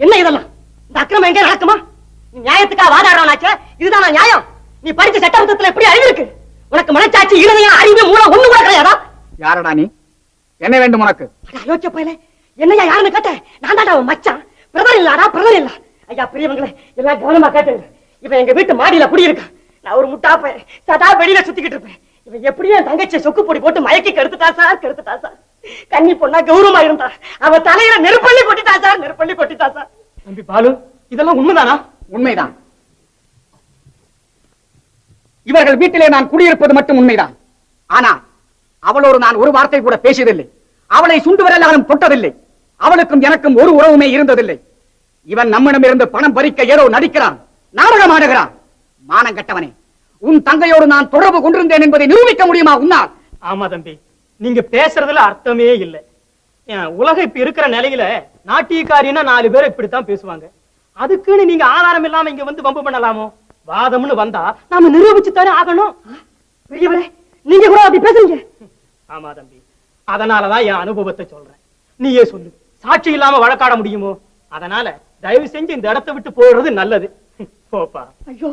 என்ன இதெல்லாம்? இந்த அக்கிரமம் எங்க நடக்குமா? நீ நியாயத்துக்கா வாதாடுறானாச்சே இதுதான் நான் நியாயம்? நீ படிச்ச சட்டமன்றத்துல எப்படி அறிவிருக்கு உனக்கு மனச்சாட்சி இருதயம் அறிவு மூலம் ஒண்ணு கூட கிடையாதா? யாரடா நீ? என்ன வேண்டும் உனக்கு? யோசிச்ச போயில என்னையா யாருன்னு கேட்ட? நான் அவன் மச்சான். பிரதர் இல்லாடா பிரதர் இல்ல. ஐயா பெரியவங்களே எல்லாம் கவனமா கேட்டுங்க. இவன் எங்க வீட்டு மாடியில குடியிருக்கான் நான் ஒரு முட்டா பையன் சதா வெளியில சுத்திக்கிட்டு இருப்பேன். இவன் எப்படியும் என் தங்கச்சியை சொக்கு பொடி போட்டு மயக்கி கெடுத்துட்டா சார் கெடுத்துட்டா சார். கன்னி பொண்ணா கௌரவமா இருந்தா அவ தலையில நெருப்பள்ளி கொட்டிட்டா சார் நெருப்பள்ளி கொட்டிட்டா சார். தம்பி பாலு இதெல்லாம் உண்மைதானா? உண்மைதான். இவர்கள் வீட்டிலே நான் குடியிருப்பது மட்டும் உண்மைதான். ஆனா அவளோடு நான் ஒரு வார்த்தை கூட பேசியதில்லை. அவளை சுண்டு வரலாலும் தொட்டதில்லை. அவளுக்கும் எனக்கும் ஒரு உறவுமே இருந்ததில்லை. இவன் நம்மிடம் இருந்து பணம் பறிக்க ஏதோ நடிக்கிறான் நாடகம் ஆடுகிறான். மானம் கட்டவனே உன் தங்கையோடு நான் தொடர்பு கொண்டிருந்தேன் என்பதை நிரூபிக்க முடியுமா உன்னால்? ஆமா தம்பி. நீங்க பேசுறதுல அர்த்தமே இல்ல. ஏன், உலகம் இப்ப இருக்கிற நிலையில நாட்டியக்காரின்னா நாலு பேர் இப்படித்தான் பேசுவாங்க. அதுக்குன்னு நீங்க ஆதாரம் இல்லாம இங்க வந்து வம்பு பண்ணலாமோ? வாதம்னு வந்தா நாம நிரூபிச்சு தானே ஆகணும். பெரியவரே நீங்க கூட அப்படி பேசுறீங்க. ஆமா தம்பி. அதனாலதான் என் அனுபவத்தை சொல்றேன். நீயே சொல்லு. சாட்சி இல்லாம வழக்காட முடியுமோ? அதனால தயவு செஞ்சு இந்த இடத்தை விட்டு போடுறது நல்லது. போப்பா. ஐயோ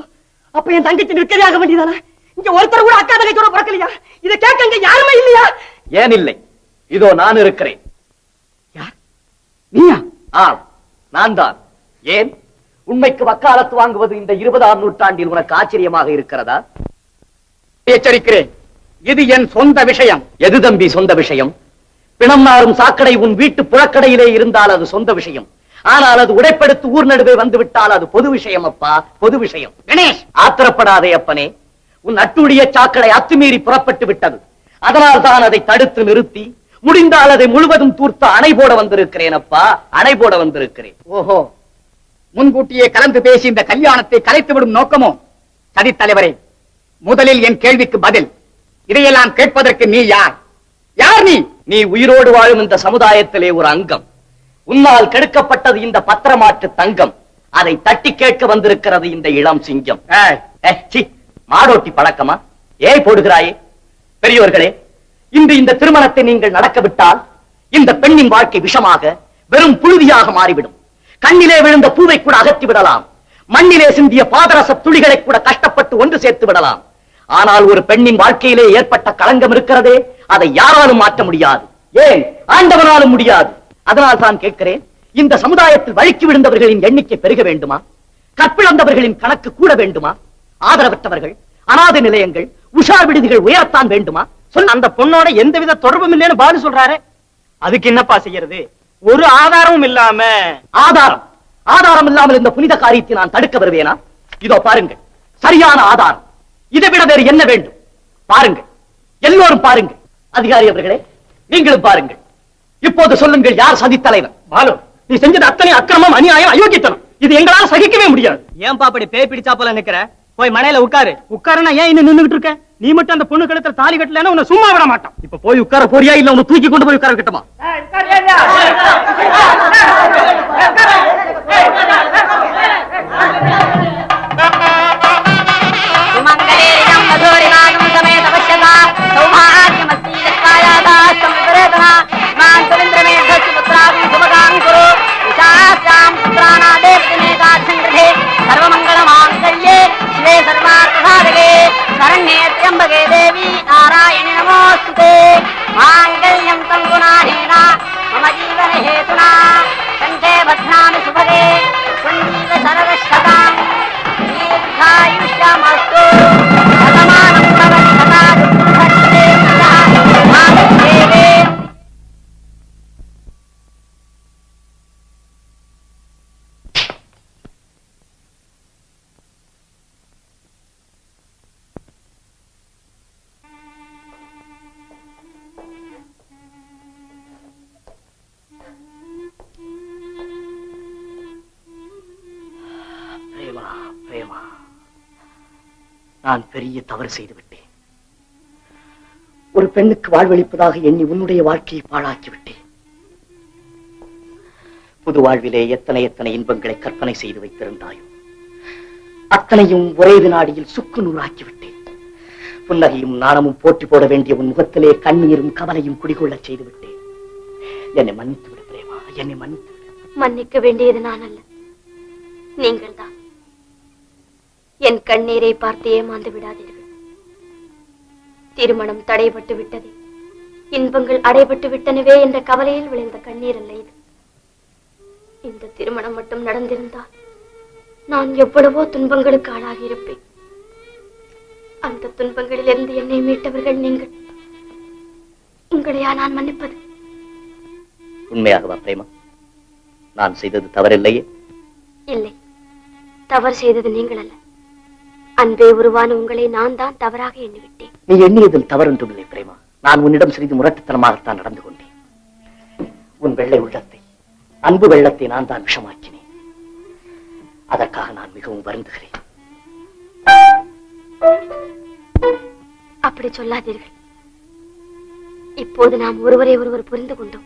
அப்ப என் தங்கச்சி நிற்கவே ஆக வேண்டியதானே? இங்க ஒருத்தர் கூட அக்கா கூட பிறக்கலையா? இதை கேட்க இங்க யாருமே இல்லையா? ஏன் இல்லை இதோ நான் இருக்கிறேன். நீயா? ஆம் நான் தான் ஏன்? உண்மைக்கு வக்காலத்து வாங்குவது இந்த இருபதாம் நூற்றாண்டில் உனக்கு ஆச்சரியமாக இருக்கிறதா? எச்சரிக்கிறேன். இது என் சொந்த விஷயம். எது தம்பி சொந்த விஷயம்? பிணம் சாக்கடை உன் வீட்டு புழக்கடையிலே இருந்தால் அது சொந்த விஷயம். ஆனால் அது உடைப்படுத்து ஊர் நடுவே வந்து விட்டால் அது பொது விஷயம் அப்பா பொது விஷயம். கணேஷ்! ஆத்திரப்படாதே அப்பனே. உன் அட்டுடைய சாக்கடை அத்துமீறி புறப்பட்டு விட்டது. அதனால் தான் அதை தடுத்து நிறுத்தி முடிந்தால் அதை முழுவதும் தூர்த்த அணை போட வந்திருக்கிறேன் அப்பா அணை போட வந்திருக்கிறேன். ஓஹோ முன்கூட்டியே கலந்து பேசி இந்த கல்யாணத்தை கலைத்துவிடும் நோக்கமோ? சதித் தலைவரே முதலில் என் கேள்விக்கு பதில். இதையெல்லாம் கேட்பதற்கு நீ யார்? யார் நீ? நீ உயிரோடு வாழும் இந்த சமுதாயத்திலே ஒரு அங்கம். உன்னால் கெடுக்கப்பட்டது இந்த பத்திரமாற்று தங்கம். அதை தட்டி கேட்க வந்திருக்கிறது இந்த இளம் சிங்கம். மாடோட்டி பழக்கமா? ஏய் போடுகிறாயே. பெரியவர்களே இன்று இந்த திருமணத்தை நீங்கள் நடக்கவிட்டால் இந்த பெண்ணின் வாழ்க்கை விஷமாக வெறும் புழுதியாக மாறிவிடும். கண்ணிலே விழுந்த பூவை கூட அகற்றி விடலாம். மண்ணிலே சிந்திய பாதரச துளிகளை கூட கஷ்டப்பட்டு ஒன்று சேர்த்து விடலாம். ஆனால் ஒரு பெண்ணின் வாழ்க்கையிலே ஏற்பட்ட களங்கம் இருக்கிறதே அதை யாராலும் மாற்ற முடியாது. ஏன்? ஆண்டவனாலும் முடியாது. அதனால் தான் கேட்கிறேன் இந்த சமுதாயத்தில் வழுக்கி விழுந்தவர்களின் எண்ணிக்கை பெருக வேண்டுமா? கற்பிழந்தவர்களின் கணக்கு கூட வேண்டுமா? ஆதரவற்றவர்கள் அனாதை நிலையங்கள் உஷார் விடுதிகள் உயரத்தான் வேண்டுமா? சொல் அந்த பொண்ணோட எந்தவித தொடர்பும் இல்லைன்னு பாலு சொல்றாரு. அதுக்கு என்னப்பா செய்யறது? ஒரு ஆதாரமும் இல்லாம ஆதாரம். ஆதாரம் இல்லாமல் இந்த புனித காரியத்தை நான் தடுக்க வருவேனா? இதோ பாருங்கள். சரியான ஆதாரம். இதை விட வேறு என்ன வேண்டும்? பாருங்கள். எல்லோரும் பாருங்கள். அதிகாரி அவர்களே நீங்களும் பாருங்கள். இப்போது சொல்லுங்கள் யார் சதித் தலைவர்? பாலு நீ செஞ்சது அத்தனை அக்கிரமம் அநியாயம் அயோக்கியத்தனம். இது எங்களால சகிக்கவே முடியாது. ஏன்பா அப்படி பேய் பிடிச்சா போல நிக்கிற? போய் மனையில உட்காரு. உட்காரனா ஏன் இன்னும் நின்னுகிட்டு இருக்க? நீ மட்டும் அந்த பொண்ணு கழுத்துல தாலி கட்டலன்னா உன்னை சும்மா விட மாட்டான் இப்ப போய் உட்கார போறியா இல்ல உன்னை தூக்கி கொண்டு போய் உட்கார கட்டுமா பிரேமா பிரேமா நான் பெரிய தவறு செய்து விட்டேன் ஒரு பெண்ணுக்கு வாழ்வளிப்பதாக எண்ணி உன்னுடைய வாழ்க்கையை பாழாக்கி விட்டேன் புது வாழ்விலே எத்தனை எத்தனை இன்பங்களை கற்பனை செய்து வைத்திருந்தாயோ அத்தனையும் ஒரே வினாடியில் சுக்கு நூறாக்கி விட்டேன் புன்னகையும் நாணமும் போட்டி போட வேண்டிய உன் முகத்திலே கண்ணீரும் கவலையும் குடிகொள்ளச் செய்து விட்டேன் என்னை மன்னித்து விடு பிரேமா என்னை மன்னித்து மன்னிக்க வேண்டியது நான் அல்ல நீங்கள்தான். என் கண்ணீரை பார்த்து ஏமாந்து விடாதீர்கள். திருமணம் தடைபட்டு விட்டது. இன்பங்கள் அடைபட்டு விட்டனவே என்ற கவலையில் விளைந்த கண்ணீர் அல்ல இது. இந்த திருமணம் மட்டும் நடந்திருந்தால் நான் எவ்வளவோ துன்பங்களுக்கு ஆளாகி இருப்பேன். அந்த துன்பங்களில் இருந்து என்னை மீட்டவர்கள் நீங்கள். உங்களையா நான் மன்னிப்பது? உண்மையாகவா பிரேமா? நான் செய்தது தவறில்லையே? இல்லை. தவறு செய்தது நீங்கள் அல்ல அன்பே உருவான உங்களை நான் தான் தவறாக எண்ணிவிட்டேன். நீ எண்ணியதில் தவறொன்றுமில்லை பிரேமா. நான் உன்னிடம் சிறிது முரட்டுத்தனமாகத்தான் நடந்து கொண்டேன். உன் வெள்ளை உள்ளத்தை அன்பு வெள்ளத்தை நான் தான் விஷமாக்கினேன். அதற்காக நான் மிகவும் வருந்துகிறேன். அப்படி சொல்லாதீர்கள். இப்போது நாம் ஒருவரை ஒருவர் புரிந்து கொண்டோம்.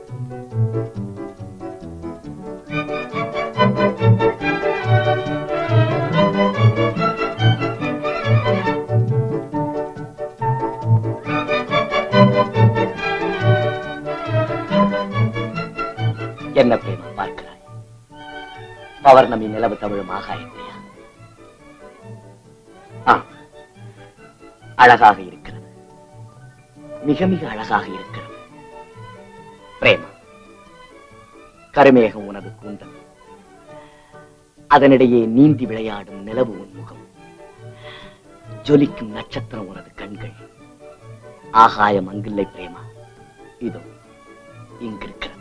பௌர்ணமி நிலவு தமிழும் ஆகாயத்தையா அழகாக இருக்கிறது. மிக மிக அழகாக இருக்கிறது. பிரேமா கருமேகம் உனது கூந்தல். அதனிடையே நீந்தி விளையாடும் நிலவு உன் முகம். ஜொலிக்கும் நட்சத்திரம் உனது கண்கள். ஆகாயம் அங்கில்லை பிரேமா. இதோ இங்கிருக்கிறது.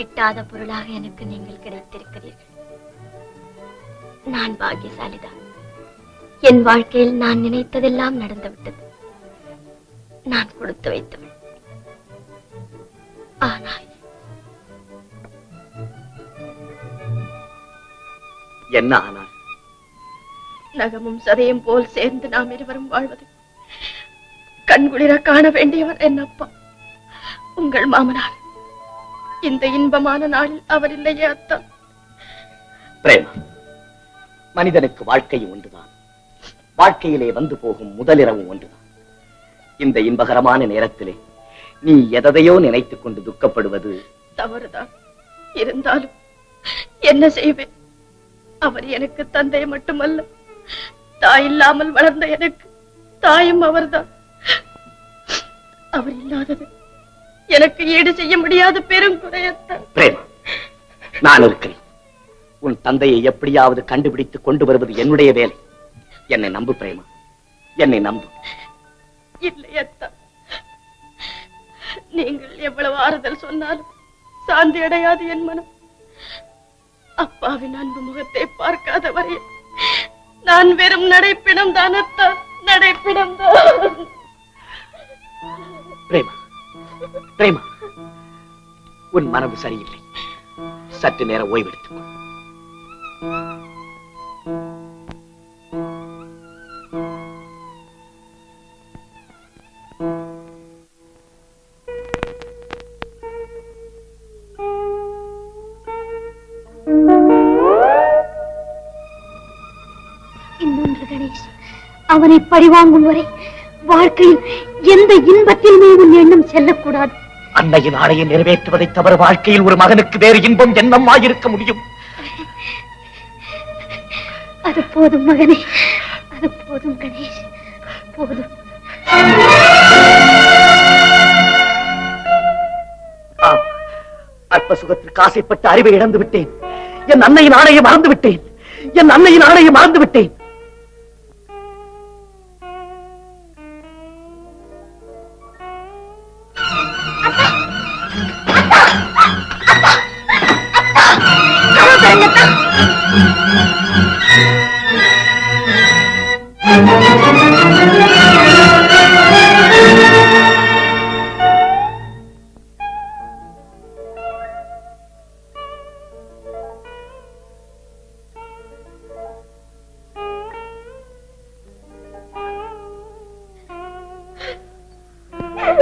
கிட்டாத பொருளாக எனக்கு நீங்கள் கிடைத்திருக்கிறீர்கள். நான் பாக்கியசாலிதான். என் வாழ்க்கையில் நான் நினைத்ததெல்லாம் நடந்துவிட்டது. நான் கொடுத்து வைத்தவள் ஆனால் என்ன ஆனால்? நகமும் சதையும் போல் சேர்ந்து நாம் இருவரும் வாழ்வது கண்குளிர காண வேண்டியவர் என் அப்பா உங்கள் மாமனார். இந்த இன்பமான நாளில் அவர் இல்லையே அத்தா. பிரேமா மனிதனுக்கு வாழ்க்கையும் ஒன்றுதான். வாழ்க்கையிலே வந்து போகும் முதலிரவும் ஒன்றுதான். இந்த இன்பகரமான நேரத்திலே நீ எதையோ நினைத்துக் கொண்டு துக்கப்படுவது தவறுதான். இருந்தாலும் என்ன செய்வேன்? அவர் எனக்கு தந்தை மட்டுமல்ல. தாய் இல்லாமல் வளர்ந்த எனக்கு தாயும் அவர்தான். அவர் இல்லாதது எனக்கு ஈடு செய்ய முடியாத பெரும் குறையத்தான். பிரேமா நான் இருக்கிறேன். உன் தந்தையை எப்படியாவது கண்டுபிடித்து கொண்டு வருவது என்னுடைய வேலை. என்னை நம்பு பிரேமா. என்னை நம்பு. இல்லை அத்தா. நீங்கள் எவ்வளவு ஆறுதல் சொன்னாலும் சாந்தி அடையாது என் மனம். அப்பாவின் அன்பு முகத்தை பார்க்காத வரை நான் வெறும் நடைப்பிடம் தான் அத்தா. நடைப்பிடம் தான். பிரேமா பிரேமா உன் மனது சரியில்லை. சற்று நேரம் ஓய்வெடுத்துக்கொள் இன்னொன்று அவனை பழிவாங்கும் வரை வாழ்க்கையில் எந்த இன்பத்திலுமே உன் எண்ணம் செல்லக்கூடாது. அன்னையின் ஆணையை நிறைவேற்றுவதை தவிர வாழ்க்கையில் ஒரு மகனுக்கு வேறு இன்பம் என்னம்மாயிருக்க முடியும். அது போதும் மகனே அது போதும் கணேஷ் போதும். அற்ப சுகத்திற்கு ஆசைப்பட்டு அறிவை இழந்து விட்டேன் என் அன்னையின் ஆணையை மறந்து விட்டேன் என் அன்னையின் ஆணையை மறந்து விட்டேன்